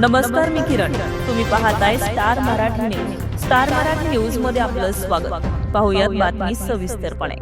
नमस्कार मी किरण. तुम्ही पाहताय Star Marathi news. Star Marathi न्यूजमध्ये आपलं स्वागत. पाहुयात बातमी सविस्तरपणे.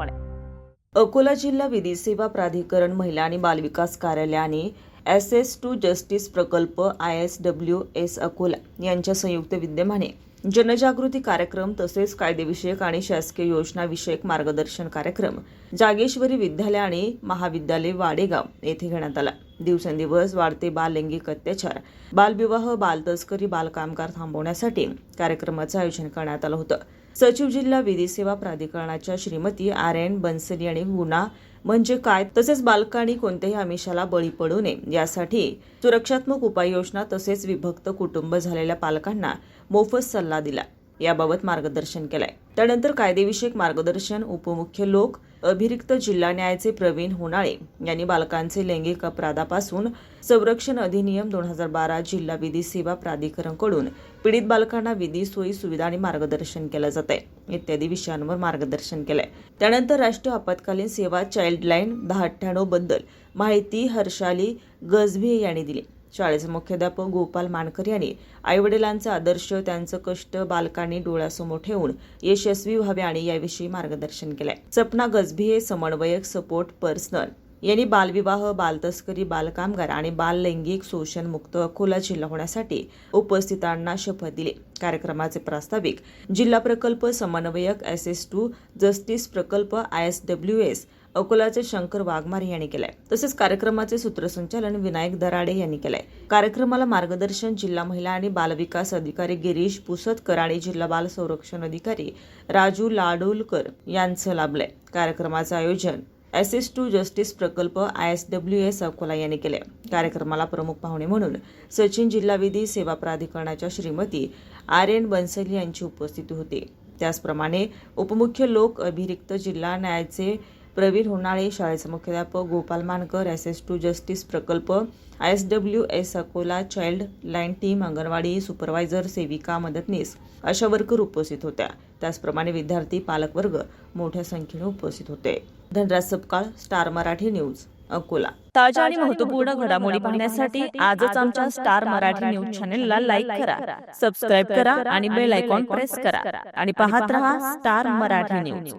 अकोला जिल्हा विधी सेवा प्राधिकरण महिला आणि बालविकास कार्यालयाने एस एस टू जस्टिस प्रकल्प I S W S Akola यांच्या संयुक्त विद्यमाने जनजागृती कार्यक्रम तसेच कायदेविषयक आणि शासकीय योजनाविषयक मार्गदर्शन कार्यक्रम जागेश्वरी विद्यालय आणि महाविद्यालय वाडेगाव येथे घेण्यात आला. दिवसेंदिवस वाढते बाल लैंगिक अत्याचार. बालविवाह बालतस्करी बालकामगार थांबवण्यासाठी कार्यक्रमाचं आयोजन करण्यात आलं होतं. सचिव जिल्हा विधी सेवा प्राधिकरणाच्या श्रीमती आर एन बन्सली यांनी गुन्हा म्हणजे काय? तसेच बालकांनी कोणत्याही आमिषाला बळी पडू नये. यासाठी सुरक्षात्मक उपाययोजना तसेच विभक्त कुटुंब झालेल्या पालकांना मोफत सल्ला दिला. याबाबत मार्गदर्शन केलंय. त्यानंतर कायदेविषयक मार्गदर्शन उपमुख्य लोक अभिरिक्त जिल्हा न्यायाचे प्रवीण होणाळे यांनी बालकांचे लैंगिक अपराधापासून संरक्षण अधिनियम दोन हजार बारा जिल्हा विधी सेवा प्राधिकरणकडून पीडित बालकांना विधी सोयी सुविधा आणि मार्गदर्शन केलं जात आहे इत्यादी विषयांवर मार्गदर्शन केलंय. त्यानंतर राष्ट्रीय आपत्कालीन सेवा चाइल्डलाईन दहा अठ्ठ्याण्णवबद्दल माहिती हर्षाली गजभिये यांनी दिली. शाळेचे मुख्याध्यापक गोपाल मानकर यांनी आईवडिलांचे आदर्श त्यांचं कष्ट बालकांनी डोळ्यासमोर ठेवून यशस्वी व्हावे आणि याविषयी मार्गदर्शन केलंय. सपना गजभिये समन्वयक सपोर्ट पर्सनल. यांनी बालविवाह बालतस्करी बालकामगार आणि बाल लैंगिक शोषण मुक्त अकोला जिल्हा होण्यासाठी उपस्थितांना शपथ दिली. कार्यक्रमाचे प्रास्ताविक जिल्हा प्रकल्प समन्वयक एस एस टू जस्टिस प्रकल्प आय एस डब्ल्यू एस अकोलाचे शंकर वाघमारे यांनी केलंय. तसेच कार्यक्रमाचे सूत्रसंचालन विनायक दराडे यांनी केलंय. कार्यक्रमाला मार्गदर्शन जिल्हा महिला आणि बालविकास अधिकारी गिरीश पुसतकर आणि जिल्हा बाल संरक्षण अधिकारी राजू लाडोलकर यांचं लाभलंय. कार्यक्रमाचं आयोजन एस एस टू जस्टिस प्रकल्प I S W S Akola यांनी केले कार्यक्रमाला प्रमुख पाहुणे म्हणून सचिन जिल्हा विधी सेवा प्राधिकरणाच्या श्रीमती आर एन बन्सल यांची उपस्थिती होती. त्याचप्रमाणे उपमुख्य लोक अभिरिक्त जिल्हा न्यायाचे प्रवीण होणाळे शाळेचे मुख्याध्यापक Gopal Mankar access to justice प्रकल्प I S W S Akola child line team anganwadi supervisor सेविका मदतनीस अशा वर्कर उपस्थित होत्या. त्याचप्रमाणे विद्यार्थी पालकवर्ग मोठ्या संख्येने उपस्थित होते. Dhanraj Sapkal Star Marathi news Akola. ताज्या आणि महत्त्वपूर्ण घडामोडी पाहण्यासाठी आजच आमच्या स्टार मराठी न्यूज चॅनेलला लाईक करा सबस्क्राईब करा आणि बेल आयकॉन प्रेस करा. आणि पाहत रहा स्टार मराठी न्यूज.